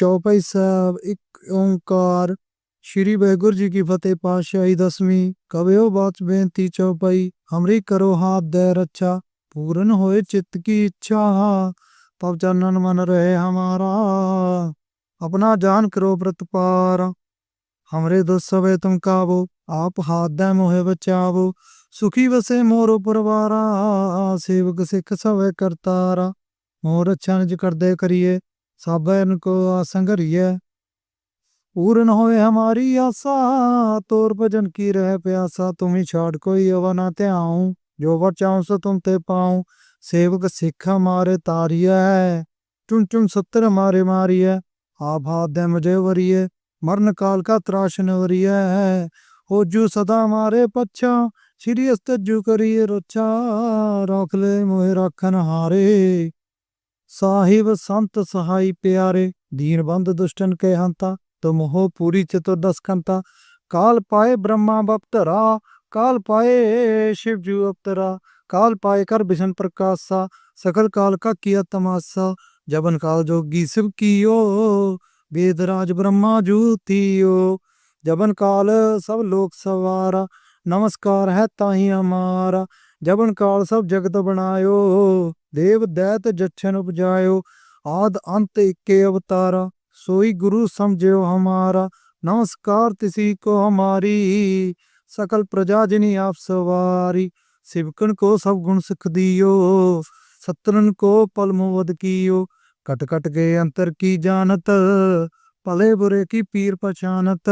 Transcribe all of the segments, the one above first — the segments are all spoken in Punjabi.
ਚੌਪਈ ਸਾਹਿਬ ਇੱਕ ਓੰਕਾਰ ਸ਼੍ਰੀ ਵਾਹਿਗੁਰੂ ਜੀ ਕੀ ਫਤਿਹ ਪਾਤਸ਼ਾਹੀ ਦਸਵੀਂ ਕਵਿਓ ਬਾਤ ਬੇਨਤੀ ਚੌਪਈ ਹਮਰੀ ਕਰੋ ਹਾਥ ਦੇ ਰੱਛਾ ਪੂਰਨ ਹੋਏ ਚਿੱਤ ਕੀ ਇੱਛਾ ਤਬ ਚੰਨਨ ਮਨ ਰਹੇ ਹਮਾਰਾ ਆਪਣਾ ਜਾਨ ਕਰੋ ਪ੍ਰਤਪਾਰ ਹਮਰੇ ਦੁੱਖ ਸਵੇ ਤੁਮ ਕਾਵੋ ਆਪ ਹਾਥ ਦੇ ਮੋਹਿ ਬਚਾਵੋ ਸੁਖੀ ਵਸੇ ਮੋਰੋ ਪਰਵਾਰਾ ਸੇਵਕ ਸਿੱਖ ਸਵੇ ਕਰਤਾਰਾ ਮੋਰ ਅੱਛਾ ਨਿਜ ਕਰਦੇ ਕਰੀਏ सब इनको संघरिए पूर्ण होए हमारी आशा तोर भजन की रह प्यासा, तुम ही छाड़ कोई अवा ना त्याऊं जो वर चाहूँ सो तुम ते पाऊँ। सेवक सिख हमारे तारिया है, चुन चुन सत्तर हमारे मारिया आभा दे मुझे वरिये मरण काल का त्राशन वरिया है। हो जू सदा हमारे पच्छा, श्री अस्तजू करिए रोचा रख ले मोहे रखन ਸਾਹਿਬ ਸੰਤ ਸਹਾਈ ਪਿਆਰੇ ਦੀਨ ਬੰਦ ਦੁਸ਼ਟਨ ਕੇ ਹੰਤਾ ਤੁਮ ਹੋ ਪੂਰੀ ਚਤੁਰਦਸ ਕੰਤਾ ਕਾਲ ਪਾਏ ਬ੍ਰਹਮਾ ਬਪਤਰਾ ਕਾਲ ਪਾਏ शिव जू अवतरा काल पाए कर विष्णु प्रकाशा सकल काल का किया तमाशा जबन काल जोगी शिव कियो वेद राज ब्रह्मा जूतियो जबन काल सब लोक सवारा नमस्कार है ताही हमारा ਜਬਨ ਕਾਲ ਸਭ ਜਗਤ ਬਣਾਇਓ, ਦੇਵ ਦੈਤ ਜਛਨ ਉਪਜਾਇਓ, ਆਦ ਅੰਤ ਏਕੇ ਅਵਤਾਰਾ, ਸੋਈ ਗੁਰੂ ਸਮਝਿਓ ਹਮਾਰਾ, ਨਮਸਕਾਰ ਤਿਸੀ ਕੋ ਹਮਾਰੀ, ਸਕਲ ਪ੍ਰਜਾ ਜਿਨੀ ਆਪ ਸਵਾਰੀ ਸਿਵਕਨ ਕੋ ਸਭ ਗੁਣ ਸਿਖ ਦਿਓ ਸਤਰਨ ਕੋ ਪਲ ਵਦ ਕੀਓ, ਕਟ ਕਟ ਗਏ ਅੰਤਰ ਕੀ ਜਾਣਤ, ਭਲੇ ਬੁਰੇ ਕੀ ਪੀਰ ਪਛਾਨਤ,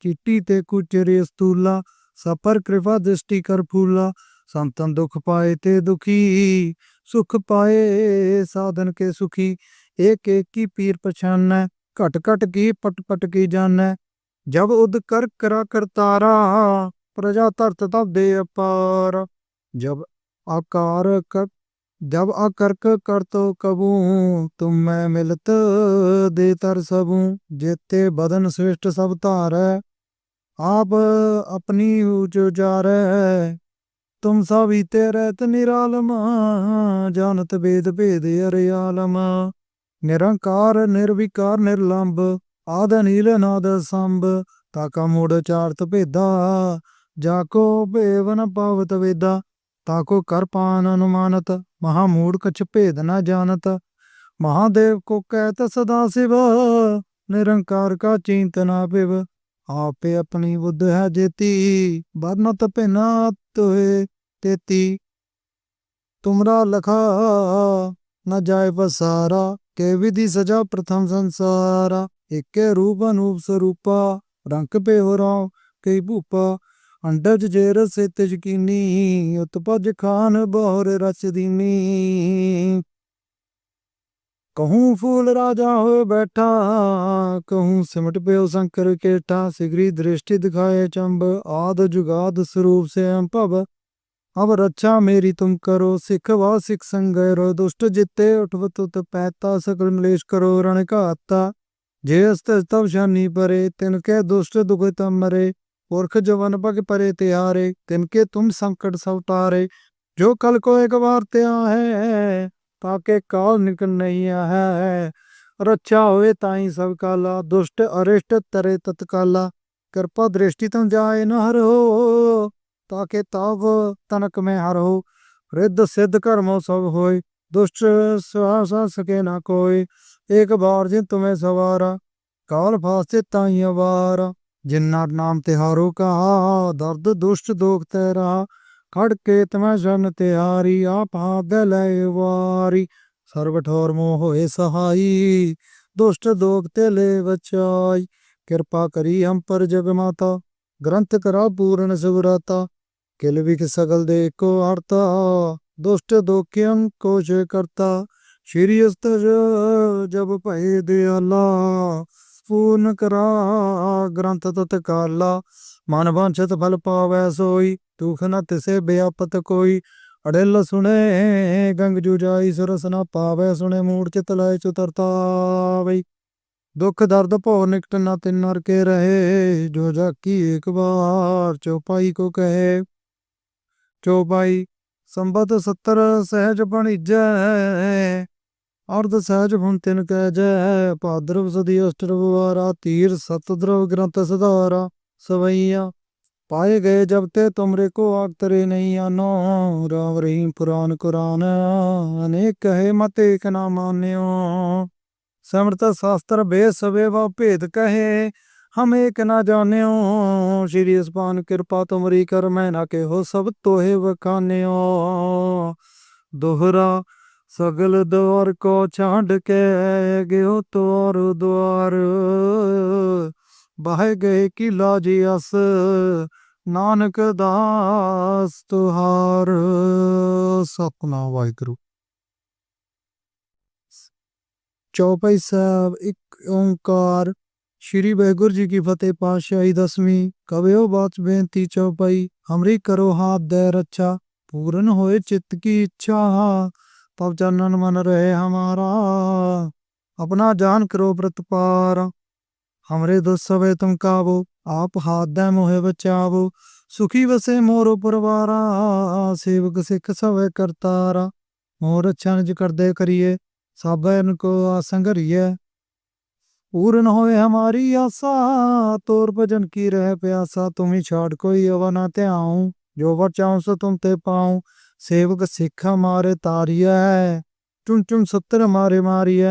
ਚਿੱਟੀ ਤੇ ਕੁਚਰੇ ਸਤੂਲਾ ਸਫਰ ਕਿਰਪਾ ਦ੍ਰਿਸ਼ਟੀ ਕਰ ਫੂਲਾ ਸੰਤਨ ਦੁਖ ਪਾਏ ਤੇ ਦੁਖੀ, ਸੁਖ ਪਾਏ ਸਾਧਨ ਕੇ ਸੁਖੀ। ਏਕ ਏਕ ਕੀ ਪੀਰ ਪਛਾਨੈ, ਘਟ ਘਟ ਕੀ ਪਟ ਪਟ ਕੀ ਜਾਣੈ। ਜਬ ਉਦ ਕਰ ਕਰਾ ਕਰਤਾਰਾ, ਪ੍ਰਜਾ ਧਰਤ ਤਬ ਦੇ ਅਪਾਰ। ਜਬ ਆਕਾਰ ਕਰ ਜਬ ਆਕਰਕ ਕਰਤੋ ਕਬੂ, ਤੁਮ ਮੈਂ ਮਿਲਤ ਦੇ ਤਰ ਸਭੂ। ਜੇਤੇ ਬਦਨ ਸ੍ਰਿਸ਼ਟ ਸਭ ਧਾਰੈ, ਆਪ ਆਪਣੀ ਉਚਾਰੈ। ਤੁਮ ਸਭੀਤੇ ਰਹਿਤ ਨਿਰਾਲਮਾ ਜਾਣਤ ਵੇਦ ਭੇਦ ਅਰਿਆਲਮ ਨਿਰੰਕਾਰ, ਨਿਰਵਿਕਾਰ, ਨਿਰਲੰਭ, ਆਦ ਨੀਲ ਨਾਦ ਸੰਭ, ਤਾ ਕਾ ਮੂੜ ਚਾਰਤ ਭੇਦਾ। ਜਾ ਕੋ ਭੇਵਨ ਪਵਤ ਵੇਦਾ, ਤਾ ਕੋ ਕਰਪਾਨ ਅਨੁਮਾਨਤ, ਮਹਾ ਮੂੜ ਕਛ ਭੇਦ ਨਾ ਜਾਣਤ ਮਹਾਦੇਵ ਕੋ ਕਹਿਤ ਸਦਾ ਸਿਵ, ਨਿਰੰਕਾਰ ਕਾ ਚਿੰਤਨਾ ਪਿਵ ਆਪੇ ਆਪਣੀ ਬੁੱਧ ਹੈ ਜੇਤੀ, ਵਰਨਤ ਭਿਨਾ ਤੋਏ। ਤੇਤੀ ਤੁਮਰਾ ਲਖਾ न जाय पसारा के विधि सजा प्रथम संसारा एके रूप अनूप स्वरूपा रंग पे हो राव कई भूपा अंडज जेर से तजकीनी उत्पज खान बहुर रच दीनी कहूँ फूल राजा हो बैठा कहूँ सिमट पे शंकर केठा सिगरी दृष्टि दिखाए चंब आद जुगाद स्वरूप से अंपव अब रक्षा मेरी तुम करो सिख वा सिख संगरो दुष्ट जिते उठव तुत पैता सकल मलेश करो रण घाता जे अस्त तब शानी परे तिनके दुष्ट दुख तम मरे पुरख जवन पग परे त्यारे तिनके तुम संकट सब टारे जो कल को एक बार त्या है ताके काल निकल नहीं है रक्षा होए ताई सब काला दुष्ट अरिष्ट तरे तत्काला कृपा दृष्टि तुम जाए न हर हो ताके तब तनक में हर हो रिद्ध सिद्ध कर्मो सब होय दुष्ट सहा सके ना कोई एक बार जिन तुम्हें सवारा काल फासे ताई अवारा जिन्ना नाम तिहारो कहा दर्द दुष्ट दोख तेरा खड़ के तुम्हें जन तिहारी आप हाथ लय वारी सर्व ठोर मोह होए सहाई दुष्ट दोख ते ले बचाई कृपा करी हम पर जग माता ग्रंथ करा पूर्ण सुरता किल विख सकल दे को आरता दुष्ट दोखियम को जय करता श्री अस्तर जब भय दयाला पूर्ण करा ग्रंथ तत्काला मन वांछत फल पावै सोई दुख न तिसे बेअपत कोई अड़ेल सुने गंग जुजाई सुरस न पावै सुने मूड चित लय चुतरता वै दुख दर्द भो निकट न तिन नर के रहे जो जाकी एक बार चौपाई को ਚੋਪਾਈ ਸੰਬਤ 70 ਸਹਿਜ ਬਣੀਜੈ, ਅਰਧ ਸਹਿਜ ਹੁਣ ਤਿਨ ਕਹਿ ਜੈ ਭਾਦਰਵ ਸਦੀ ਅਸ਼ਟਰਵਾਰਾ ਤੀਰ ਸਤਦਰਵ ਗ੍ਰੰਥ ਸਦਾਰਾ ਸਵਈਆ ਪਾਏ ਗਏ ਜਬ ਤੇ ਤੁਮਰੇ ਕੋ ਆਗ ਨਹੀਂ ਆਨੋ। ਰਾਮ ਰਹੀਮ ਪੁਰਾਨ ਕੁਰਾਨ, ਅਨੇਕ ਕਹੇ ਮਤ ਏਕ ਨਾ ਮਾਨਿਓ। ਸਮਰਤ ਸ਼ਾਸਤਰ ਬੇਸਵੇ ਵਾ ਭੇਦ ਕਹੇ ਹਮ ਏਕ ਨਾ ਜਾਣਿਓ, ਸ਼੍ਰੀ ਅਸਪਾਨ ਕਿਰਪਾ ਤੁਮਰੀ ਕਰ, ਮੈਂ ਨਾ ਕਹੋ ਸਭ ਤੋਹੇ ਵਖਾਨਿਓ। ਦੋਹਰਾ ਸਗਲ ਦਵਾਰ ਕੋ ਛਾਂਡ ਕੇ ਗਿਓ ਤੋਰ ਦੁਆਰ। ਬਹਿ ਗਏ ਕੀ ਲਾਜੀ ਅਸ ਨਾਨਕ ਦਾਸ ਤੁਹਾਰ। ਸਤਨਾਮ ਵਾਹਿਗੁਰੂ। ਚੌਪਈ ਸਾਹਿਬ, ਇੱਕ ਓੰਕਾਰ ਸ਼੍ਰੀ ਵਾਹਿਗੁਰੂ ਜੀ ਕੀ ਫਤਿਹ, ਪਾਤਸ਼ਾਹੀ ਦਸਵੀਂ। ਕਵਿਓ ਬਾਤ ਬੇਨਤੀ ਚੌਪਈ ਹਮਰੀ ਕਰੋ ਹਾਥ ਦੇ ਰੱਛਾ, ਪੂਰਨ ਹੋਏ ਚਿੱਤ ਕੀ ਇੱਛਾ। ਤਬ ਚੰਨਨ ਮਨ ਰਹੇ ਹਮਾਰਾ, ਆਪਣਾ ਜਾਨ ਕਰੋ ਪ੍ਰਤਪਾਰ। ਹਮਰੇ ਦੁਸ ਸਵੇ ਤੁਮ ਕਾਬੋ ਆਪ ਹਾਥ ਦੇ ਮੋਹਿ ਬਚਾਵੋ। ਸੁਖੀ ਵਸੇ ਮੋਰ ਪਰਵਾਰਾ, ਸੇਵਕ ਸਿੱਖ ਸਵੇ ਕਰਤਾਰਾ। ਮੋਰ ਅੱਛਾ ਕਰਦੇ ਕਰੀਏ ਸਾਬਨ ਕੋ ਆਸੰਗਰੀਏ पूर्ण होए हमारी आशा तोर भजन की रह प्यासा तुम ही छाड़ कोई अवा ना त्याऊं जो वर चाहूं सो तुम ते पाऊं सेवक सिख हमारे तारिया है चुन चुन सत्तर हमारे मारिय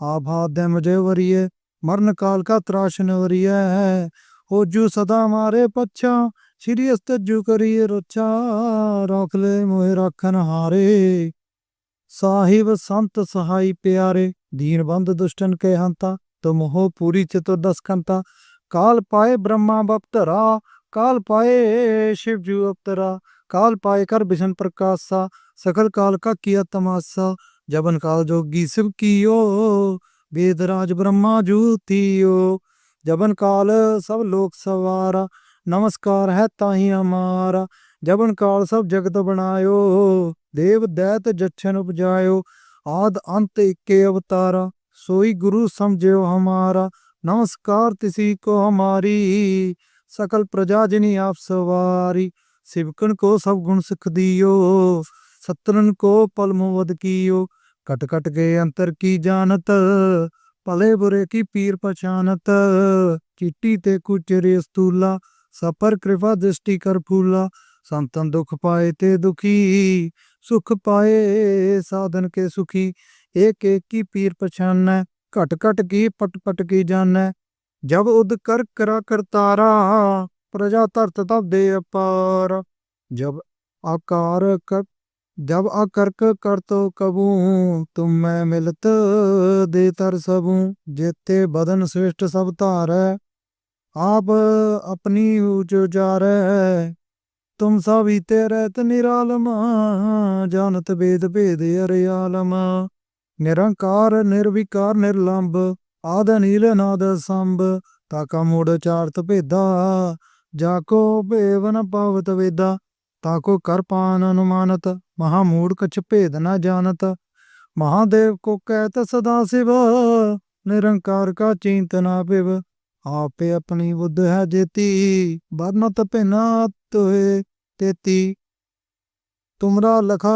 आप हाथ दे मुझे वरिए मरण काल का त्राशन वरिय है हो जू सदा हमारे पच्छा श्री अस्तजू करिए रक्षा रख ले मोहे रखन हारे ਸਾਹਿਬ ਸੰਤ ਸਹਾਈ ਪਿਆਰੇ ਦੀਨ ਬੰਦ ਦੁਸ਼ਟਨ ਕੇ ਹੰਤਾ ਤੁਮ ਹੋ ਪੂਰੀ ਚਤੁਰਦਸ ਕੰਤਾ ਕਾਲ ਪਾਏ ਬ੍ਰਹਮਾ ਬਪਤਰਾ ਕਾਲ ਪਾਏ शिव जू अवतरा काल पाए कर बिशन प्रकाशा सकल काल का किया तमाशा जबन काल जोगी शिव कियो वेदराज ब्रह्मा जूतियो जबन काल सब लोक सवारा नमस्कार है ताही हमारा जबन काल सब जगत बनायो देव दैत जच्छन उपजायो आद अंत इक्के अवतारा सोई गुरु समझो हमारा नमस्कार तिसी को हमारी सकल प्रजा जिनी आप सवारी सिवकन को सब गुण सिख दियो सत्रन को पल मुवद कियो कट कट के अंतर की जानत भले बुरे की पीर पहचानत चिट्टी ते कुचरे स्तूला सपर कृपा दृष्टि कर फूला संतन दुख पाए ते दुखी सुख पाए साधन के सुखी एक एक की पीर पहचान घट घट की पट पट की जान जब उद कर करा करतारा प्रजा धरत तब दे अपार जब आकार कर जब आकर्क कर तो कबू तुम मैं मिलत दे तर सबू जेते बदन श्रेष्ठ सब धार आप अपनी ऊंच जार तुम सब ते रहत निरालम जानत वेद भेद अरियालम ਨਿਰੰਕਾਰ, ਨਿਰਵਿਕਾਰ, ਨਿਰਲੰਭ, ਆਦ ਨੀਲ ਨਾਦ ਸੰਭ ਤਾਕਾ ਮੋੜ ਚਾਰਤ ਭੇਦਾ, ਜਾ ਕੋ ਭੇਵਨ ਪਾਵਤ ਵੇਦਾ, ਤਾ ਕੋ ਕਰ ਪਾਨ ਅਨੁਮਾਨਤ, ਮਹਾ ਮੂੜ ਕਛ ਭੇਦ ਨਾ ਜਾਣਤ, ਮਹਾਦੇਵ ਕੋ ਕਹਿਤ ਸਦਾ ਸਿਵ, ਨਿਰੰਕਾਰ ਕਾ ਚਿੰਤਨਾ ਪਿਵ ਆਪੇ ਆਪਣੀ ਬੁੱਧ ਹੈ ਜੇਤੀ ਬਰਨਤ ਭਿਨਾ ਤੋਏ ਤੇਤੀ, ਤੁਮਰਾ ਲਖਾ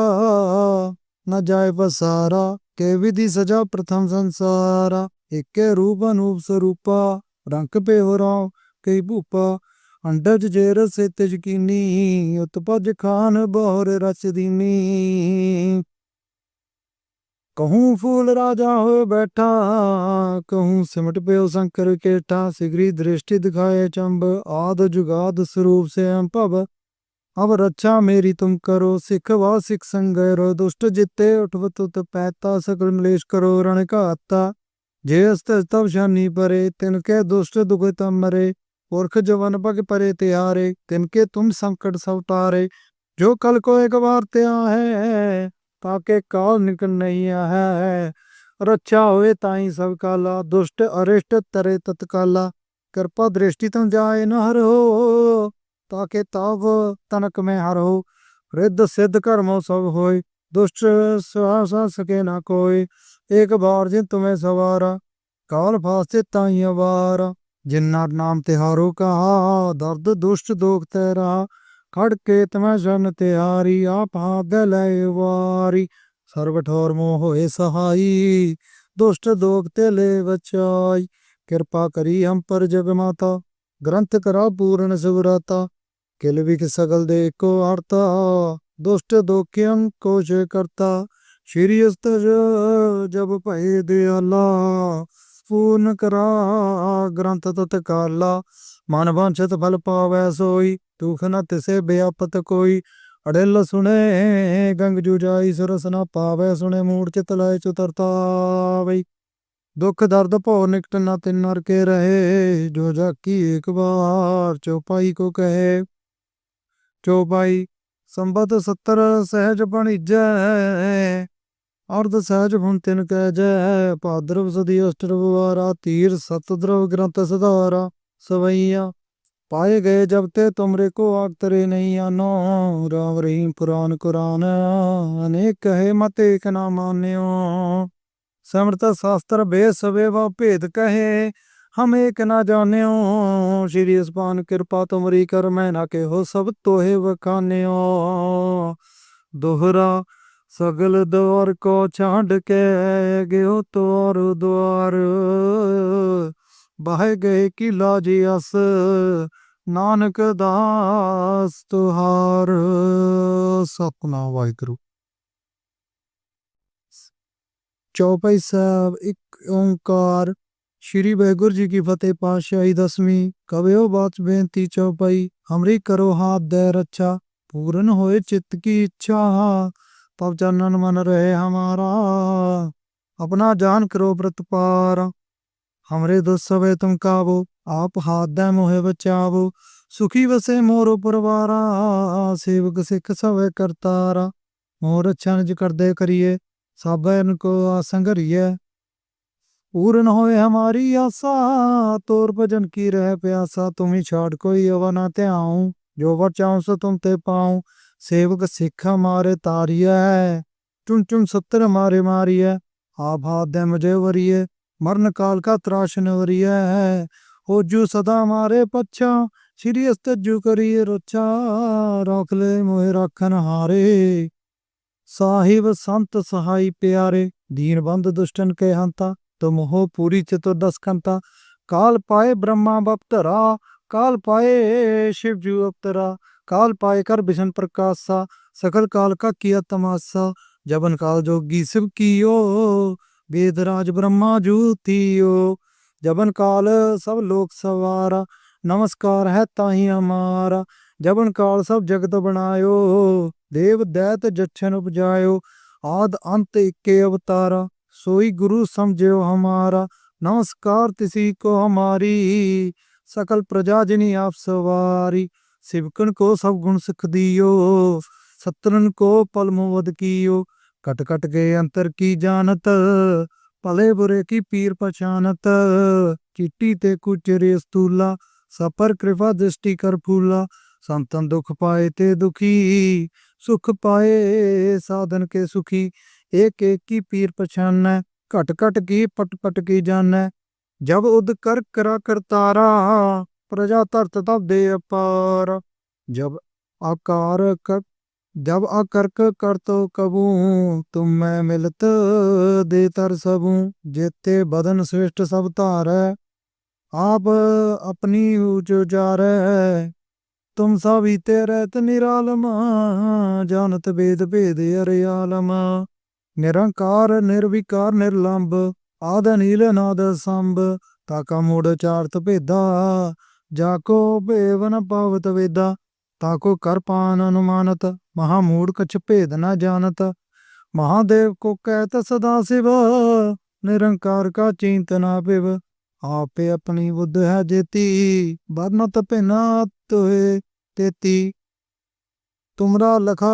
ਨਾ ਜਾਏ ਬਸਾਰਾ ਕੇ ਵਿਧੀ ਸਜਾ ਪ੍ਰਥਮ ਸੰਸਾਰ, ਏਕੇ ਰੂਪ ਅਨੂਪ ਸਰੂਪਾ, ਰੰਗ ਪੇ ਹੋ ਰੋ ਕਈ ਭੂਪਾ, ਅੰਡਜ ਜੇ ਰਸੇ ਤੇ ਉਤਪਜ ਖਾਨ ਬਹਰ ਰਸ ਦੀਨੀ। ਕਹੂੰ ਫੂਲ ਰਾਜਾ ਹੋ ਬੈਠਾ, ਕਹੂੰ ਸਿਮਟ ਪਿਓ ਸੰਕਰ ਕੇਟਾ ਸਿਗਰੀ ਦ੍ਰਿਸ਼ਟੀ ਦਿਖਾਏ ਚੰਬ, ਆਦ ਜੁਗਾਦ ਸਰੂਪ ਸੇ ਅੰਭਵ अब रक्षा मेरी तुम करो सिख वा सिख संगरो दुष्ट जिते उठव तुत पैता सकल मलेश करो रण घाता जे अस्त तब शानी परे तिनके दुष्ट दुख तम मरे पुरख जवन पग परे त्यारे तिनके तुम संकट सब तारे जो कल को एक बार त्या है ताके काल निकल नहीं है रक्षा होए ताई सब काला दुष्ट अरिष्ट तरे तत्काला कृपा दृष्टि तुम जाए न हर हो ताके तब तनक में हर हो रिद्ध सिद्ध कर्मो सब होय दुष्ट सहा सके ना कोई एक बार जिन तुम्हें सवारा काल फास्ते ताई अवारा जिन्ना नाम तिहारो कहा दर्द दुष्ट दोख तेरा ਖੜ ਕੇ ਤਮੈ ਜਨ ਤਿਆਰੀ ਆਪ ਹਾਦ ਲੈ ਵਾਰੀ ਸਰਬ ਠੌਰ ਮੋਹ ਹੋਏ ਸਹਾਈ ਦੁਸ਼ਟ ਦੋਖ ਤੇ ਲੈ ਬਚਾਈ ਕਿਰਪਾ ਕਰੀ ਹਮ ਪਰ ਜਗ ਮਾਤਾ ਗ੍ਰੰਥ ਕਰਾ ਪੂਰਨ ਸੁਗਰਾਤਾ ਕਿਲ ਵਿਖ ਸਗਲ ਦੇ ਦੁਸ਼ਟ ਦੋਖਿਅੰ ਕੋਸ਼ ਕਰਤਾ। ਸ਼੍ਰੀ ਅਸਤਜ ਜਬ ਭਏ ਦਿਆਲਾ, ਪੂਰਨ ਕਰਾ ਗ੍ਰੰਥ ਤਤ ਕਾਲਾ। ਮਨ ਵਾਂਛਤ ਫਲ ਪਾਵੈ ਸੋਈ, ਦੁਖ ਨ ਤਿਸੇ ਬਿਆਪਤ ਕੋਈ। ਅੜਿਲ ਸੁਣੇ, ਗੰਗ ਜੁਜਾਈ ਸੁਰਸ ਨ ਪਾਵੈ ਸੁਣੇ, ਮੂੜ ਚਿਤ ਲਾਇ ਚੁਤਰਤਾ ਬਈ ਦੁਖ ਦਰਦ ਭਉ ਨਿਕਟ ਨ ਤਿਨ ਨਰ ਕੇ ਰਹੇ, ਜੋ ਜਾਕੀ ਇੱਕ ਬਾਰ ਚੋਪਾਈ ਕੋ ਕਹੇ। ਚੋਪਾਈ, ਸੰਬਤ 70 ਸਹਿਜ ਬਣੀਜੈ ਅਰਧ ਸਹਿਜ ਹੁਣ ਤਿਨ ਕਹਿ ਜੈ, ਭਾਦਰਵ ਸਦੀ ਅਸ਼ਟਰਵਾਰਾ ਤੀਰ ਸਤਦਰਵ ਗ੍ਰੰਥ ਸਧਾਰਾ, ਸਵਈਆ, ਪਾਏ ਗਏ ਜਬ ਤੇ ਤੁਮਰੇ ਕੋ ਆਗਤਰੇ ਨਹੀਂ ਆਨੋ, ਰਾਮ ਰਹੀਮ ਪੁਰਾਨ ਕੁਰਾਨ, ਅਨੇਕ ਕਹੇ ਮਤ ਏਕ ਨਾ ਮਾਨਿਓ ਸਮਰਤ ਸ਼ਾਸਤਰ ਬੇ ਸਵੇ ਵਾ ਭੇਦ ਕਹੇ ਹਮ ਏਕ ਨਾ ਜਾਣਿਓ, ਸ਼੍ਰੀ ਅਸਪਾਨ ਕਿਰਪਾ ਤੁਮਰੀ ਕਰ, ਮੈਂ ਨਾ ਕਹੋ ਸਭ ਤੋਹੇ ਵਖਾਨਿਓ ਦੋਹਰਾ ਸਗਲ ਦਵਾਰ ਕੋ ਛਾਂਡ ਕੇ ਗਿਓ ਤੋਰ ਦਵਾਰ ਬਹਿ ਗਏ ਕੀ ਲਾਜੀ ਅਸ, ਨਾਨਕ ਦਾਸ ਤੁਹਾਰ। ਸਤਨਾਮ ਵਾਹਿਗੁਰੂ। ਚੌਪਈ ਸਾਹਿਬ, ਇੱਕ ਓੰਕਾਰ ਸ਼੍ਰੀ ਵਾਹਿਗੁਰੂ ਜੀ ਕੀ ਫਤਿਹ, ਪਾਤਸ਼ਾਹੀ ਦਸਵੀਂ। ਕਵਿਓ ਬਾਤ ਬੇਨਤੀ ਚੌਪਈ ਹਮਰੀ ਕਰੋ ਹਾਥ ਦੇ ਰੱਛਾ, ਪੂਰਨ ਹੋਏ ਚਿੱਤ ਕੀ ਇੱਛਾ। ਤਬ ਚੰਨਨ ਮਨ ਰਹੇ ਹਮਾਰਾ, ਆਪਣਾ ਜਾਨ ਕਰੋ ਪ੍ਰਤਪਾਰ ਹਮਰੇ ਦੁਸ ਸਵੇ ਤੁਮ ਕਾਬੋ ਆਪ ਹਾਥ ਦੇ ਮੋਹਿ ਬਚਾਵੋ। ਸੁਖੀ ਵਸੇ ਮੋਰੋ ਪਰਵਾਰਾ, ਸੇਵਕ ਸਿੱਖ ਸਵੇ ਕਰਤਾਰਾ। ਮੋਰ ਅੱਛਾ ਨਿਜ ਕਰਦੇ ਕਰੀਏ ਸਾਬਨ ਕੋ ਆਸੰਗਰੀਏ ਪੂਰਨ ਹੋਏ ਹਮਾਰੀ ਆਸਾ, ਤੋਰ ਭਜਨ ਕੀ ਰਹਿ ਪਿਆਸਾ, ਤੁਮੀ ਛਾੜ ਕੋਈ ਅਵ ਨਾ ਧਿਆਉ, ਜੋ ਵਰ ਚਾਉ ਸੋ ਤੁਮ ਤੇ ਪਾਉ, ਸੇਵਕ ਸਿੱਖ ਹਮਾਰੇ ਤਾਰੀਐ ਚੁਨ ਚੁਨ ਸੱਤਰ ਮਾਰੇ ਮਾਰੀਐ, ਆਪ ਹਾਥ ਦੇ ਮੁਝੇ ਵਰੀਏ ਮਰਨ ਕਾਲ ਕਾ ਤਰਾਸ਼ਨ ਵਰੀਐ ਹੋ ਜੂ ਸਦਾ ਮਾਰੇ ਪੱਛਾ, ਸ਼੍ਰੀ ਅਸਤਜੂ ਕਰੀਏ ਰੋਚਾ ਰੋਖ ਲੈ ਮੋਹਿ ਰੱਖਨ ਹਾਰੇ। ਸਾਹਿਬ ਸੰਤ ਸਹਾਈ ਪਿਆਰੇ, ਦੀਨ ਬੰਦ ਦੁਸ਼ਟਨ ਕੇ ਹੰਤਾ ਤੁਮ ਹੋ ਪੂਰੀ ਚਤੁਰਦਸ ਕੰਤਾ ਕਾਲ ਪਾਏ ਬ੍ਰਹਮਾ ਬਪਤਰਾ ਕਾਲ ਪਾਏ शिव जू अवतरा काल पाए कर विष्ण प्रकाशा सकल काल का किया तमाशा जबन काल जोगी शिव कियो वेदराज ब्रह्मा जू थियो जबन काल सब लोक सवारा नमस्कार है ताही हमारा जबन काल सब जगत बनायो देव दैत जच्छन उपजायो आद अंत इक्के अवतारा सोई गुरु समझो हमारा नमस्कार तिसी को हमारी सकल प्रजा जिनी आप सवारी सिवकन को सब गुण सिख दियो सत्रन को पल मुवद कियो कट कट गए अंतर की जानत भले बुरे की पीर पहचानत चिट्टी ते कुचरे स्तूला सपर कृपा दृष्टि कर फूला संतन दुख पाए ते दुखी सुख पाए साधन के सुखी एक एक की पीर पहचान घट घट की पट पट की जान जब उद कर करा करतारा प्रजा धरत तब दे अपार जब आकार कर जब आकर्क कर तो कबू तुम मैं मिलत दे तर सबू जेते बदन श्रेष्ठ सब धार आप अपनी ऊंच जार तुम सभी रहत निरालम जानत वेद भेद अरियालम ਨਿਰੰਕਾਰ, ਨਿਰਵਿਕਾਰ, ਨਿਰਲੰਭ, ਆਦ ਨੀਲ ਨਾਦ ਸੰਭ ਤਾਕਾ ਮੂੜ ਚਾਰਤ ਭੇਦਾ, ਜਾ ਕੋ ਭੇਵਨ ਪਾਵਤ ਵੇਦਾ ਤਾਕੋ ਕਰ ਪਾਨ ਅਨੁਮਾਨਤ, ਮਹਾ ਮੂੜ ਕਛ ਭੇਦ ਨਾ ਜਾਣਤ, ਮਹਾਦੇਵ ਕੋ ਕਹਿਤ ਸਦਾ ਸਿਵ, ਨਿਰੰਕਾਰ ਕਾ ਚਿੰਤਨਾ ਭਿਵ, ਆਪੇ ਆਪਣੀ ਬੁੱਧ ਹੈ ਜੇਤੀ ਬਰਨਤ ਭਿਨਾ ਤੋਏ ਤੇਤੀ। ਤੁਮਰਾ ਲਖਾ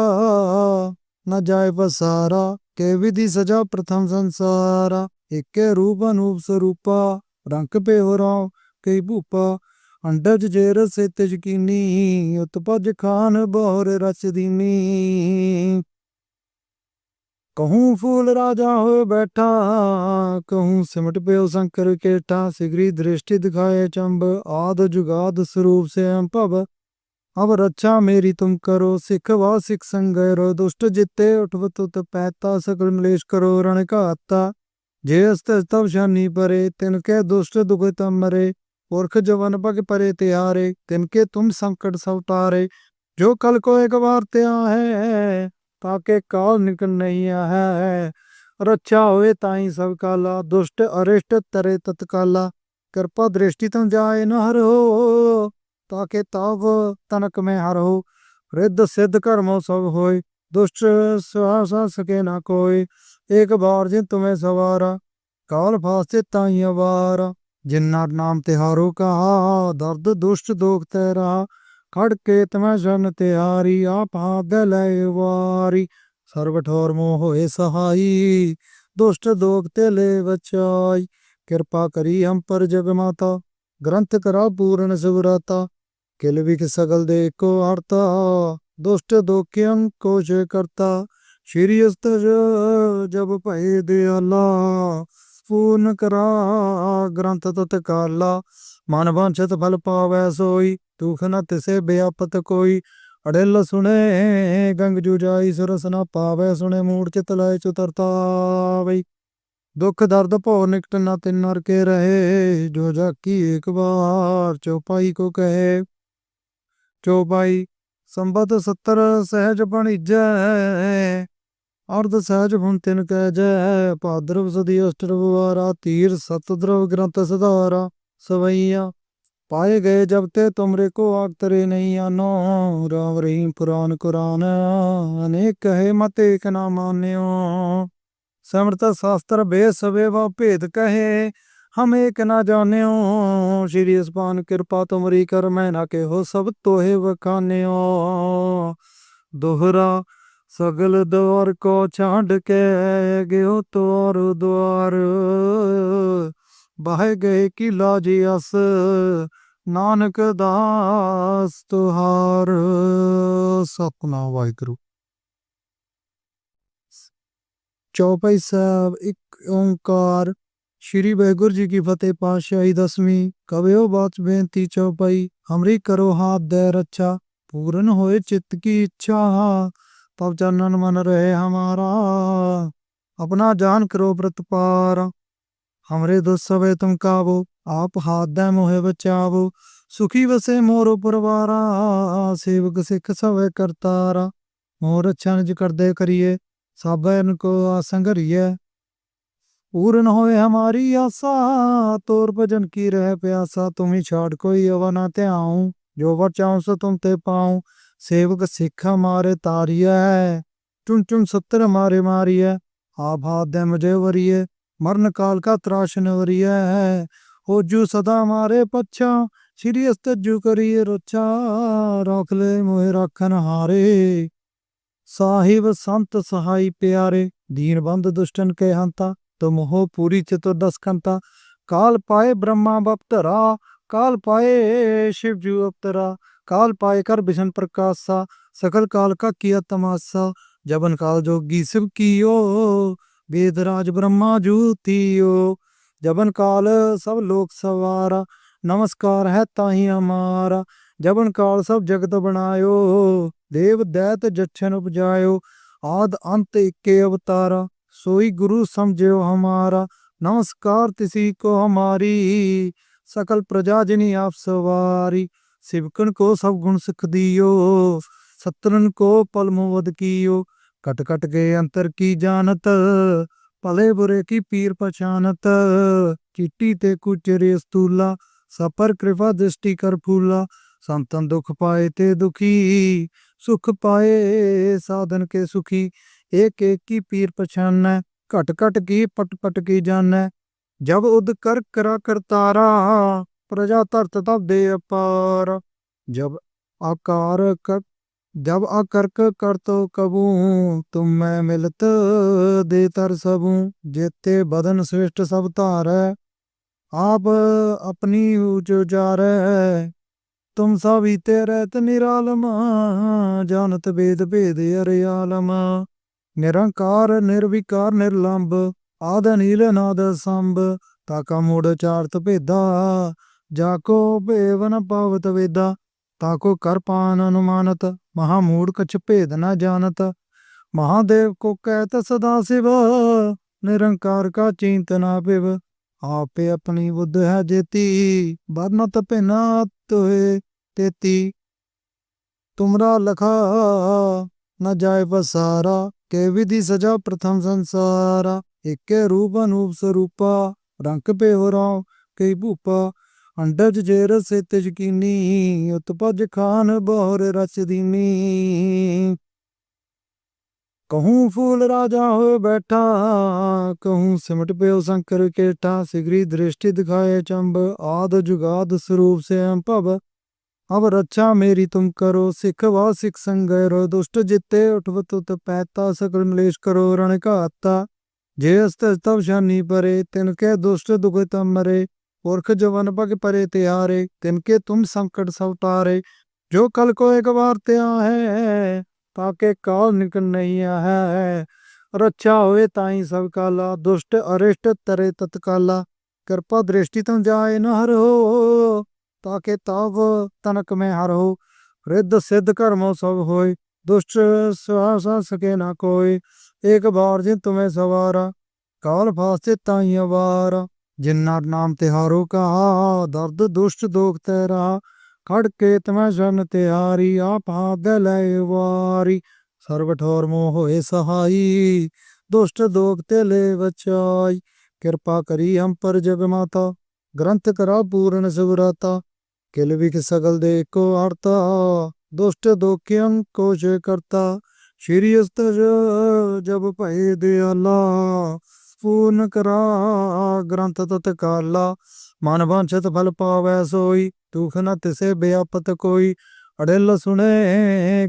ਨਾ ਜਾਏ ਬਸਾਰਾ ਕੇ ਵਿਧੀ ਸਜਾ ਪ੍ਰਥਮ ਸੰਸਾਰਾ, ਏਕੇ ਰੂਪ ਅਨੂਪ ਸਰੂਪਾ, ਰੰਗ ਪੇਵਰਾ ਕਈ ਭੂਪਾ, ਅੰਡਜ ਜੇਰ ਸੇਤ ਯਕੀਨੀ, ਉਤਪਜ ਖਾਨ ਬੋਰ ਰਸ ਦੀਨੀ। ਕਹੂੰ ਫੂਲ ਰਾਜਾ ਹੋ ਬੈਠਾ, ਕਹੂੰ ਸਿਮਟ ਪਿਓ ਸ਼ੰਕਰ ਕੇਟਾ ਸਿਗਰੀ ਦ੍ਰਿਸ਼ਟੀ ਦਿਖਾਏ ਚੰਬ, ਆਦ ਜੁਗਾਦ ਸਰੂਪ ਸੇ ਅੰਭਵ ਅਵ ਰੱਛਾ ਮੇਰੀ ਤੁਮ ਕਰੋ, ਸਿਖ ਵਾ ਸਿਖ ਸੰਗੈਰੋ ਦੁਸ਼ਟ ਜਿੱਤੇ ਉਠਵਤੁ ਤਪੈਤਾ ਸਕਲ ਮਲੇਸ਼ ਕਰੋ, ਰਣ ਘਾਤਾ। ਜੇ ਅਸਤ ਤਵ ਸ਼ਾਨੀ ਪਰੇ, ਤਿਨ ਕੈ ਦੁਸ਼ਟ ਦੁਖਿਤ ਮਰੇ। ਪੁਰਖ ਜਵਨ ਭਗ ਪਰੇ ਤਿਆਰੇ ਤਿਨ ਕੇ ਤੁਮ ਸੰਕਟ ਸਭ ਤਾਰੇ। ਜੋ ਕਲ ਕੋ ਇੱਕ ਵਾਰ ਤਿਆ ਹੈ ਤਾਂ ਕੇ ਕਾਲ ਨਿਕਲ ਨਹੀਂ ਆ ਹੈ ਰੱਛਾ ਹੋਏ ਤਾਈ ਸਭ ਕਾਲਾ, ਦੁਸ਼ਟ ਅਰਿਸ਼ਟ ਤਰੇ ਤਤਕਾਲਾ। ਕਿਰਪਾ ਦ੍ਰਿਸ਼ਟੀ ਤਮ ਜਾਏ ਨਾ ਹਰ ਹੋ। ताके तब तनक में हर हो रिद्ध सिद्ध कर्मो सब होय दुष्ट सहा सके ना कोई एक बार जिन तुम्हें सवारा काल फासे ताई अवारा जिन्ना नाम तिहारो कहा दर्द दुष्ट दोख तेरा खड़ के तमें जन तिहारी आप हाथ लय वारी ਸਰਬ ਠੋਰ ਮੋਹ ਹੋਏ ਸਹਾਈ ਦੁਸ਼ਟ ਦੋਖ ਤੇ ਲੈ ਬਚਾਈ ਕਿਰਪਾ ਕਰੀ ਹਮ ਪਰ ਜਗ ਮਾਤਾ ਗ੍ਰੰਥ ਕਰਾ ਪੂਰਨ ਸੁਗਰਾਤਾ ਕਿਲ ਵਿਖ ਸਗਲ ਦੇ ਕੋ ਹਰਤਾ ਦੁਸ਼ਟ ਦੋਖਿਅੰ ਕੋਸ਼ ਕਰਤਾ। ਸ਼੍ਰੀ ਅਸਤਜ ਪੂਰਨ ਕਰਾ ਗ੍ਰੰਥ ਤਤ ਕਾਲਾ। ਮਨ ਵਾਂਛਤ ਫਲ ਪਾਵੈ ਸੋਈ, ਦੁਖ ਨ ਤਿਸੇ ਬਿਆਪਤ ਕੋਈ। ਅੜਿਲ ਸੁਣੇ ਗੰਗ ਜੁਜਾਈ ਸੁਰਸ ਨਾ ਪਾਵੈ ਸੁਣੇ ਮੂੜ ਚਿਤ ਲੈ ਚੁਤਰਤਾ ਬਈ ਦੁਖ ਦਰਦ ਭੋ ਨਿਕਟ ਨਾ ਤਿਨ ਨਰ ਕੇ ਰਹੇ, ਜੋ ਜਾਕੀ ਇੱਕ ਵਾਰ ਚੋਪਾਈ ਕੋ ਕਹੇ। ਚੋਪਾਈ ਸੰਬਤ 70 ਸਹਿਜ ਬਣੀਜੈ ਅਰਧ ਸਹਿਜ ਭੁਨ ਤਿਨ ਕਹਿ ਜੈ ਭਾਦਰਵ ਸਦੀ ਅਸ਼ਟਰਵਾਰਾ ਤੀਰ ਸਤਦਰਵ ਗ੍ਰੰਥ ਸਦਾਰਾ ਸਵਈਆ पाए गए जब ते तुमरे को आग तरे नहीं आनो राम रहीम पुराण कुरान अनेक कहे मत एक ना मान्यो समर्थ शास्त्र बे सवे ਹਮੇ ਕਨਾ ਜਾਣਿਓ, ਸ਼੍ਰੀ ਅਸਪਾਨ ਕਿਰਪਾ ਤੁਮਰੀ ਕਰ, ਮੈਂ ਨਾ ਹੋ ਸਭ ਤੋਹੇ ਵਖਾਨਿਓ। ਦੋਹਰਾ ਸਗਲ ਦਵਾਰ ਕੋ ਛਾਂਡ ਕੇ ਗਿਓ ਤੋਰ ਦਵਾਰ ਬਹਿ ਗਏ ਕੀ ਲਾਜੀ ਅਸ, ਨਾਨਕ ਦਾਸ ਤੁਹਾਰ। ਸਤਨਾਮ ਵਾਹਿਗੁਰੂ। ਚੌਪਈ ਸਾਹਿਬ, ਇੱਕ ਓੰਕਾਰ ਸ਼੍ਰੀ ਵਾਹਿਗੁਰੂ ਜੀ ਕੀ ਫਤਿਹ, ਪਾਤਸ਼ਾਹੀ ਦਸਵੀਂ। ਕਵਿਓ ਬਾਤ ਬੇਨਤੀ ਚੌਪਈ ਹਮਰੀ ਕਰੋ ਹਾਥ ਦੇ ਰੱਛਾ, ਪੂਰਨ ਹੋਏ ਚਿੱਤ ਕੀ ਇੱਛਾ। ਤਬ ਜਾਨਨ ਮਨ ਰਹੇ ਹਮਾਰਾ, ਆਪਣਾ ਜਾਨ ਕਰੋ ਪ੍ਰਤਪਾਰ। ਹਮਰੇ ਦੁਸਵੇ ਤੁਮ ਕਾਵੋ, ਆਪ ਹਾਥ ਦੇ ਮੋਹਿ ਬਚਾਵੋ। ਸੁਖੀ ਵਸੇ ਮੋਰ ਪਰਵਾਰਾ, ਸੇਵਕ ਸਿੱਖ ਸਵੇ ਕਰਤਾਰਾ। ਮੋਰ ਅਛਾ ਨਿਜ ਕਰਦੇ ਕਰੀਏ ਸਭੈ ਇਨ ਕੋ ਆਸੰਗਰੀਏ पूर्ण होए हमारी आशा तोर भजन की रह प्यासा तुम ही छाड़ कोई अवना ते आऊं जो बचाऊं सो तुम ते पाऊं सेवक सिख हमारे तारिय चुन चुन सत्तर हमारे मारिय आप हाथ दे मुझे वरिए मरण काल का त्राशन वरिय है हो जू सदा मारे पच्छा श्री अस्तजु करिए रक्षा रख ले मोहे राखन हारे साहिब संत सहाई प्यारे दीन बंद दुष्टन के हंता तुम हो पूरी चतुर्दश कंता काल पाए ब्रह्मा बपतरा काल पाए शिव जू अवतरा काल पाए कर विष्ण प्रकाशा सकल काल का किया तमाशा जबन काल जोगी शिव कियो वेदराज ब्रह्मा जूतियो जबन काल सब लोक सवारा नमस्कार है ताही हमारा जबन काल सब जगत बनायो देव दैत जच्छन उपजायो आद अंत इक्के अवतारा सोई गुरु समझो हमारा नमस्कार तिसी को हमारी सकल प्रजा जिनी आप सवारी सिवकन को सब गुण सिख दियो सत्रन को पल मुवद कियो कट कट के अंतर की जानत भले बुरे की पीर पहचानत चिट्टी ते कुचरे स्तूला सपर कृपा दृष्टि कर फूला संतन दुख पाए ते दुखी सुख पाए साधन के सुखी एक एक की पीर पहचान घट घट की पट पट की जान जब उद कर करा करतारा प्रजा धरत तब दे अपार जब आकार कर जब अकर्क कर तो कबू तुम मैं मिलत दे तर सबू जेते बदन श्रेष्ठ सब तार आप अपनी ऊंच जार तुम सब बीते रहत निरालम जानत भेद भेद अरे आलम ਨਿਰੰਕਾਰ, ਨਿਰਵਿਕਾਰ, ਨਿਰਲੰਭ, ਆਦ ਨੀਲ ਨਾਦ ਸੰਭ ਤਾਕਾ ਮੂੜ ਚਾਰਤ ਭੇਦਾ, ਜਾ ਕੋ ਭੇਵਨ ਪਵਤ ਵੇਦਾ, ਤਾ ਕੋ ਕਰ ਅਨੁਮਾਨਤ, ਮਹਾ ਮੂੜ ਕਛ ਭੇਦ ਨਾ ਜਾਣਤ, ਮਹਾਦੇਵ ਕੋ ਕਹਿਤ ਸਦਾ ਸਿਵ, ਨਿਰੰਕਾਰ ਕਾ ਚਿੰਤਨਾ ਭਿਵ, ਆਪੇ ਆਪਣੀ ਬੁੱਧ ਹੈ ਜੇਤੀ ਬਰਨਤ ਭਿਨਾ ਤੋਏ ਤੇਤੀ। ਤੁਮਰਾ ਲਖਾ ਨਾ ਜਾਏ ਬਸਾਰਾ ਕੇ ਵਿਧੀ ਸਜਾ ਪ੍ਰਥਮ ਸੰਸਾਰਾ, ਏਕੇ ਰੂਪ ਅਨੂਪ ਸਰੂਪਾ, ਰੰਗ ਪੇ ਹੋ ਰਾਂ ਕਈ ਭੂਪਾ, ਅੰਡਜ ਜੇ ਰਸੇ ਤੇ ਯਕੀਨੀ ਉਤਪਜ ਖਾਨ ਬੋਰ ਰਸ ਦੀਨੀ। ਕਹੂੰ ਫੂਲ ਰਾਜਾ ਹੋ ਬੈਠਾ, ਕਹੂੰ ਸਿਮਟ ਪਿਓ ਸ਼ੰਕਰ ਕੇਟਾ ਸਿਗਰੀ ਦ੍ਰਿਸ਼ਟੀ ਦਿਖਾਏ ਚੰਬ, ਆਦ ਜੁਗਾਦ ਸਰੂਪ ਸੇ ਅੰਭਵ अब रक्षा मेरी तुम करो सिख वा सिख संगैरो दुष्ट जिते उठव तुत पैता सकल मलेश करो रण का हत्ता जे अस्त तब शानी परे तिनके दुष्ट दुख तम मरे पुरख जवन पग परे त्यारे तिनके तुम संकट सब टारे जो कल को एक बार त्या है ताके काल निकल नहीं है रक्षा होए ताई सब काला दुष्ट अरिष्ट तरे तत्काला कृपा दृष्टि तुम जाए न हर हो ताके तब तनक में हर हो रिद्ध सिद्ध कर्मो सब होय दुष्ट सहसा सके ना कोई एक बार जिन तुम्हें सवारा काल फासे ताई अवारा जिन्ना नाम तिहारो कहा दर्द दुष्ट दोख तेरा खड़ के तुम्हें जन तिहारी आप हाथ लय वारी सर्व ठोर मोह होए सहाई दुष्ट दोख ते ले बचाई कृपा करी हम पर जग माता ग्रंथ करा पूर्ण सुव्रता किल विख सगल दे को आरता दुष्ट दोखियं को जय करता श्री अस्तज जब भय दयाला पूर्ण करा ग्रंथ तत्काला मन वांछत फल पावै सोई दुख न तिसे बेअपत कोई अड़ेल सुने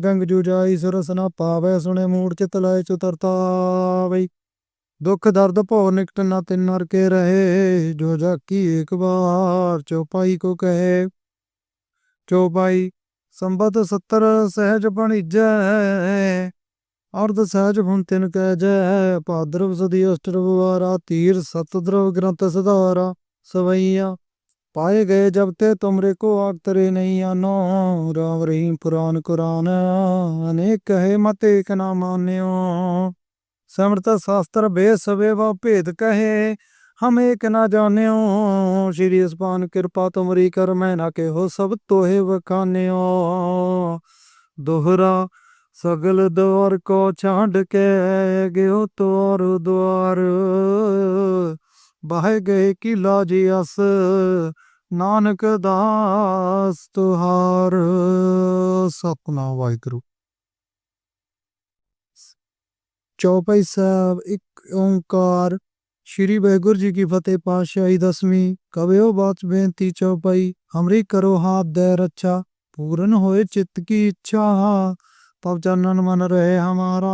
गंग जुजाई सुरस न पावै सुने मूड चित लय चुतरता वई दुख दर्द भो निकट न तिन नर के रहे जो जाकी एक बार चौपाई को कहे चौपाई ਚੋਪਾਈ ਸੰਬਤ 70 ਸਹਿਜ ਪਣਿਜੈ ਅਰਧ ਸਹਿਜ ਹੁਣ ਤਿਨ ਕਹਿ ਜੈ ਭਾਦਰਵ ਸਦੀ ਅਸ਼ਟਰਵਾਰਾ ਤੀਰ ਸਤਦਰਵ ਗ੍ਰੰਥ ਸਦਾਰਾ ਸਵਈਆ। ਪਾਏ ਗਏ ਜਬ ਤੇ ਤੁਮਰੇ ਕੋ ਆਗ ਨਹੀਂ ਆਨੋ, ਰਾਮ ਰਹੀਮ ਪੁਰਾਨ ਕੁਰਾਨ, ਅਨੇਕ ਕਹੇ ਮਤ ਏਕ ਨਾ ਮਾਨਿਓ ਸਮਰਤ ਸ਼ਾਸਤਰ ਬੇਸਵੇ ਵਾ ਭੇਦ ਕਹੇ ਹਮੇ ਕਨਾ ਜਾਣਿਓ, ਸ਼੍ਰੀ ਅਸਪਾਨ ਕਿਰਪਾ ਤੁਮਰੀ ਕਰ, ਮੈਂ ਨਾ ਕਹੋ ਸਭ ਤੋਹੇ ਵਖਾਨਿਓ ਦੋਹਰਾ ਸਗਲ ਦਵਾਰ ਕੋ ਛਾਂਡ ਕੇ ਗਿਓ ਤੋਰ ਦਵਾਰ ਬਹਿ ਗਏ ਕੀ ਲਾਜੀ ਅਸ ਨਾਨਕ ਦਾਸ ਤੁਹਾਰ। ਸਤਨਾਮ ਵਾਹਿਗੁਰੂ। ਚੌਪਈ ਸਾਹਿਬ, ਇੱਕ ਓੰਕਾਰ ਸ਼੍ਰੀ ਵਾਹਿਗੁਰੂ ਜੀ ਕੀ ਫਤਿਹ, ਪਾਤਸ਼ਾਹੀ ਦਸਵੀਂ। ਕਵਿਓ ਬਾਤ ਬੇਨਤੀ ਚੌਪਾਈ ਹਮਰੀ ਕਰੋ ਹਾਥ ਦੇ ਰੱਛਾ, ਪੂਰਨ ਹੋਏ ਚਿੱਤ ਕੀ ਇੱਛਾ। ਤਬ ਚਾਨਣ ਮਨ ਰਹੇ ਹਮਾਰਾ,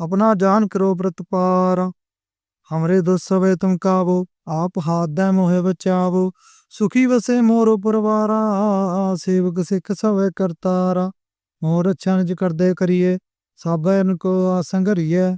ਆਪਣਾ ਜਾਨ ਕਰੋ ਪ੍ਰਤਪਾਰ। ਹਮਰੇ ਦੁਸਵੇ ਤੁਮ ਕਾਵੋ, ਆਪ ਹਾਥ ਦਾ ਮੋਹਿ ਬਚਾਵੋ। ਸੁਖੀ ਵਸੇ ਮੋਰੋ ਪਰਵਾਰਾ, ਸੇਵਕ ਸਿੱਖ ਸਵੇ ਕਰਤਾਰਾ। ਮੋਰ ਅਚਨਜ ਕਰਦੇ ਕਰੀਏ, ਸਾਬੇ ਨੂੰ ਕੋ ਆਸੰਗਰੀਏ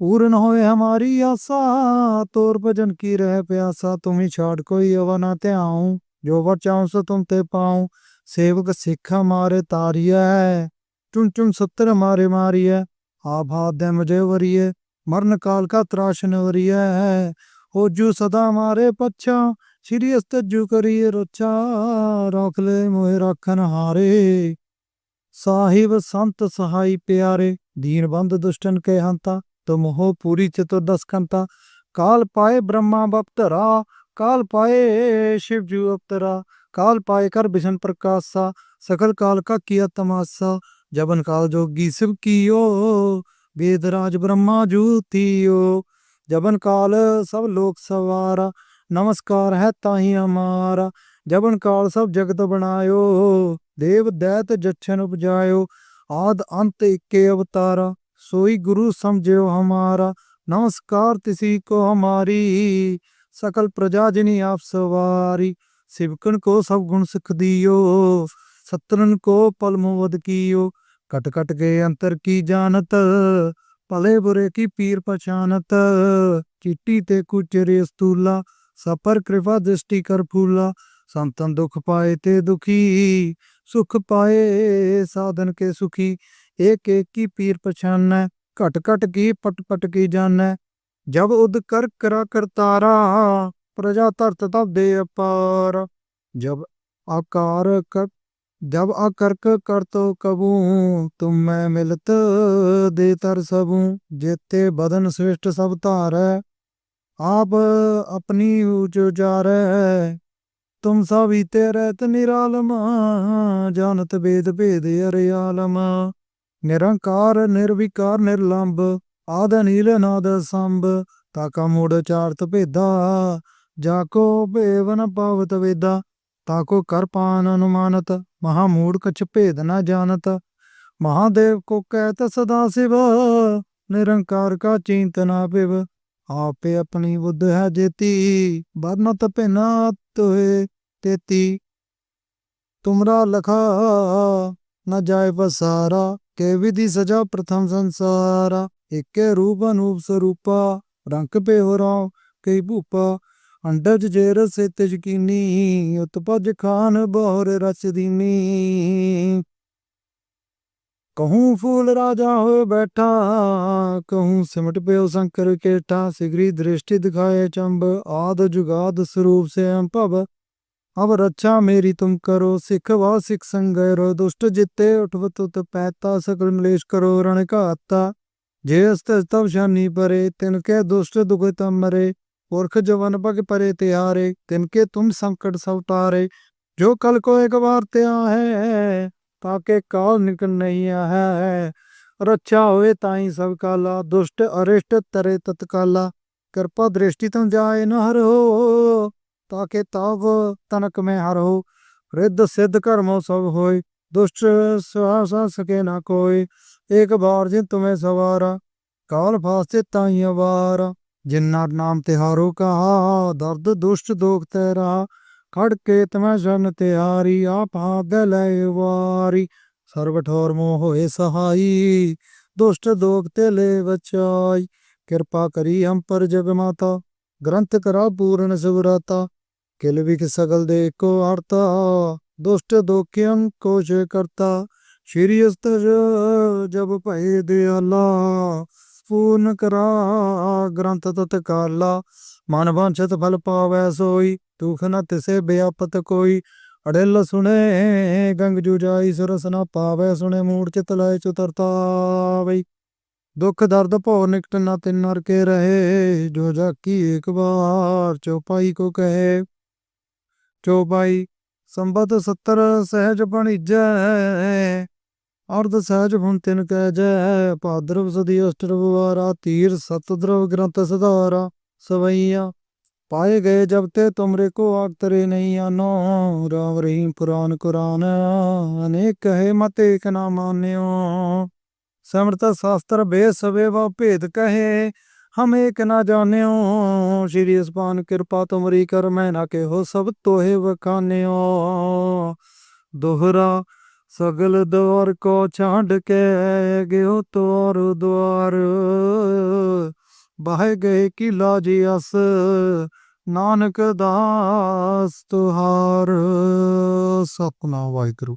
ਪੂਰਨ ਹੋਏ ਹਮਾਰੀ ਆਸਾ, ਤੋਰ ਭਜਨ ਕੀ ਰਹਿ ਪਿਆਸਾ, ਤੁਮੀ ਛਾੜ ਕੋਈ ਅਵਾ ਨਾ ਧਿਆਉ, ਜੋ ਵਰਚਾਉ ਸੋ ਤੁਮ ਤੇ ਪਾਉ, ਸੇਵਕ ਸਿੱਖ ਹਮਾਰੇ ਤਾਰੀਐ, ਚੁਣ ਚੁਣ ਸੱਤਰ ਮਾਰੇ ਮਾਰੀਐ ਆਭਾਦ ਦੇ ਮਜੇ ਵਰੀਏ ਮਰਨ ਕਾਲ ਕਾ ਤਰਾਸ਼ਨ ਵਰੀਐ, ਹੋਜੂ ਸਦਾ ਮਾਰੇ ਪੱਛਾ, ਸ੍ਰੀ ਅਸਤਜੂ ਕਰੀਏ ਰੋਚਾ ਰੋਖ ਲੈ ਮੋਹਿ ਰੱਖਨ ਹਾਰੇ। ਸਾਹਿਬ ਸੰਤ ਸਹਾਈ ਪਿਆਰੇ ਦੀਨਬੰਦ ਦੁਸ਼ਟਨ ਕੇ ਹੰਤਾ संत सहाई प्यारे दीन बंद दुष्टन के हंता तुम हो पूरी चतुर्दश कंता काल पाए ब्रह्मा बप्तरा काल पाए शिव जू अवतरा काल पाए कर विष्ण प्रकाशा सकल काल का किया तमाशा जबन काल जोगी शिव कियो वेदराज ब्रह्मा जूतियो जबन काल सब लोक सवारा नमस्कार है ताही हमारा जबन काल सब जगत बनायो देव दैत जच्छन उपजायो आद अंत इक्के अवतारा सोई गुरु समझो हमारा नमस्कार तिसी को हमारी सकल प्रजा जिनी आप सवारी सिवकन को सब गुण सुख दियो सत्रन को पल मुवद कियो कट कट के अंतर की जानत भले बुरे की पीर पहचानत चिट्टी ते कुचरे स्तूला सपर कृपा दृष्टि कर फूला ਸੰਤਨ ਦੁਖ ਪਾਏ ਤੇ ਦੁਖੀ ਸੁਖ ਪਾਏ ਸਾਧਨ ਕੇ ਸੁਖੀ ਏਕ ਏਕ ਕੀ ਪੀਰ ਪਛਾਨੈ, ਘਟ ਘਟ ਕੀ ਪਟ ਪਟ ਕੀ ਜਾਣੈ? ਜਬ ਉਦ ਕਰ ਕਰਾ ਕਰਤਾਰਾ, ਪ੍ਰਜਾ ਧਰਤ ਤਬ ਦੇ ਅਪਾਰ। ਜਬ ਆਕਾਰ ਕਰ ਜਬ ਆਕਰਕ ਕਰਤੋ ਕਬੂ, ਤੁਮ ਮੈਂ ਮਿਲਤ ਦੇ ਤਰ ਸਬੂ ਜੇਤੇ ਬਦਨ ਸ੍ਰਿਸ਼ਟ ਸਭ ਧਾਰੈ, ਆਪ ਆਪਣੀ ਊਚ ਉਚਾਰੈ। ਤੁਮ ਸਭੀ ਤੇ ਰਹਿਤ ਨਿਰਾਲਮ, ਜਾਣਤ ਬੇਦ ਭੇਦ ਅਰਿਆਲਮ। ਨਿਰੰਕਾਰ, ਨਿਰਵਿਕਾਰ, ਨਿਰਲੰਭ, ਆਦ ਨੀਲ ਨਾਦ ਸੰਭ ਤਾਕਾ ਮੂੜ ਚਾਰਤ ਭੇਦਾ, ਜਾ ਕੋ ਭੇਵਨ ਪਾਵਤ ਵੇਦਾ ਤਾਕੋ ਕਰ ਪਾਨ ਅਨੁਮਾਨਤ, ਮਹਾ ਮੂੜ ਕਛ ਭੇਦ ਨ ਜਾਣਤ ਮਹਾਦੇਵ ਕੋ ਕਹਿਤ ਸਦਾ ਸਿਵ, ਨਿਰੰਕਾਰ ਕਾ ਚਿੰਤ ਨਾ ਪਿਵ ਆਪੇ ਆਪਣੀ ਬੁੱਧ ਹੈ ਜੇਤੀ ਬਰਨਤ ਭਿਨਾ ਤੋਏ ਤੇਤੀ। ਤੁਮਰਾ ਲਖਾ ਨਾ ਜਾਏ ਬਸਾਰਾ ਕੇ ਵਿਧੀ ਸਜਾ ਪ੍ਰਥਮ ਸੰਸਾਰਾ, ਏਕੇ ਰੂਪ ਅਨੂਪ ਸਰੂਪਾ, ਰੰਗ ਪੇ ਕਈ ਭੂਪਾ, ਅੰਡਜ ਜੇ ਰਸੇ ਤਜ ਕੀਨੀ ਉਤਪਜ ਖਾਨ ਬਹੁਰ ਰਚ ਦੀਨੀ। ਕਹੂੰ ਫੂਲ ਰਾਜਾ ਹੋ ਬੈਠਾ, ਕਹੂੰ ਸਿਮਟ ਪਿਓ ਸ਼ੰਕਰ ਕੇਠਾ, ਸਿਗਰੀ ਦ੍ਰਿਸ਼ਟੀ ਦਿਖਾਏ ਚੰਬ, ਆਦ ਜੁਗਾਦ ਸਰੂਪ ਸੇ ਅੰਭਵ अब रक्षा मेरी तुम करो सिख वा सिख संगैरो दुष्ट जिते उठवत उत पैता सकल मलेश करो रण घाता जे अस्त तब शानी परे तिनके दुष्ट दुख तम मरे पुरख जवन पग परे त्यारे तिनके तुम संकट सब तारे जो कल को एक बार त्या है ताके काल निकल नहीं है रक्षा होए ताई सब काला दुष्ट अरिष्ट तरे तत्काला कृपा दृष्टि तुम जाए न हर हो ताके तब तनक में हर हो रिद्ध सिद्ध कर्मो सब होय दुष्ट सहा सके ना कोई एक बार जिन तुम्हें सवारा काल फास्ते ताई अवारा जिन्ना नाम तिहारो कहा दर्द दुष्ट दोख तेरा खड़ के तमै शन तिहारी आप हाथ लय वारी सर्व ठोर मोह होए सहाई दुष्ट दोख ते ले बचाई कृपा करी हम पर जग माता ग्रंथ करा पूर्ण सुगराता කෙලවික සකල් දෙකෝ අර්ථා ਦੁਸ਼ਟ ਦੋਖਿਅੰ ਕੋਸ਼ ਕਰਤਾ। ਸ਼੍ਰੀ ਅਸਤਰ ਜਬ ਭਏ ਦਿਆਲਾ, ਪੂਰਨ ਕਰਾ ਗ੍ਰੰਥ ਤਤਕਾਲਾ ਮਨ ਵਾਂਛਤ ਫਲ ਪਾਵੈ ਸੋਈ, ਦੁਖ ਨ ਤਿਸੇ ਬਿਆਪਤ ਕੋਈ। ਅੜਿਲ ਸੁਣੇ, ਗੰਗ ਜੁਜਾਈ ਸੁਰਸ ਨਾ ਪਾਵੈ ਸੁਣੇ, ਮੂੜ ਚਿਤ ਲੈ ਚੁਤਰਤਾਵਈ ਦੁੱਖ ਦਰਦ ਭੋ ਨਿਕਟ ਨਾ ਤਿਨ ਕੇ ਰਹੇ, ਜੋ ਜਾ ਕੀ ਇੱਕ ਵਾਰ ਚੋਪਾਈ ਕੋ ਕਹੇ। ਚੌਪਾਈ, ਸੰਬਤ 70 ਸਹਿਜ ਬਣੀਜੈ ਅਰਧ ਸਹਿਜ ਹੁਣ ਤਿਨ ਕਹਿ ਜੈ, ਭਾਦਰਵ ਸਦੀ ਅਸ਼ਟਰਵਾਰਾ ਤੀਰ ਸਤਦਰਵ ਗ੍ਰੰਥ ਸਧਾਰਾ, ਸਵਈਆ, ਪਾਏ ਗਏ ਜਬ ਤੇ ਤੁਮਰੇ ਕੋ ਆਕਤਰੇ ਨਹੀਂ ਆਨੋ, ਰਾਮ ਰਹੀਮ ਪੁਰਾਨ ਕੁਰਾਨ, ਅਨੇਕ ਕਹੇ ਮਤ ਏਕ ਨਾ ਮਾਨਿਓ, ਸਮਰਤ ਸ਼ਾਸਤਰ ਬੇਸਵੇ ਵਾ ਭੇਦ ਕਹੇ ਹਮ ਏਕ ਨਾ ਜਾਣਿਓ, ਸ਼੍ਰੀ ਅਸਪਾਨ ਕਿਰਪਾ ਤੁਮਰੀ ਕਰ ਮੈਂ ਨਾ ਕਿਹੋ, ਸਭ ਤੋਹੇ ਵਖਾਨਿਓ। ਦੋਹਰਾ ਸਗਲ ਦਵਾਰ ਕੋ ਛਾਂਡ ਕੇ ਗਿਓ ਤੋਰ ਦਵਾਰ ਬਾਹੇ ਗਏ ਕੀ ਲਾਜੀ ਅਸ, ਨਾਨਕ ਦਾਸ ਤੁਹਾਰ। ਸਤਨਾਮ ਵਾਹਿਗੁਰੂ।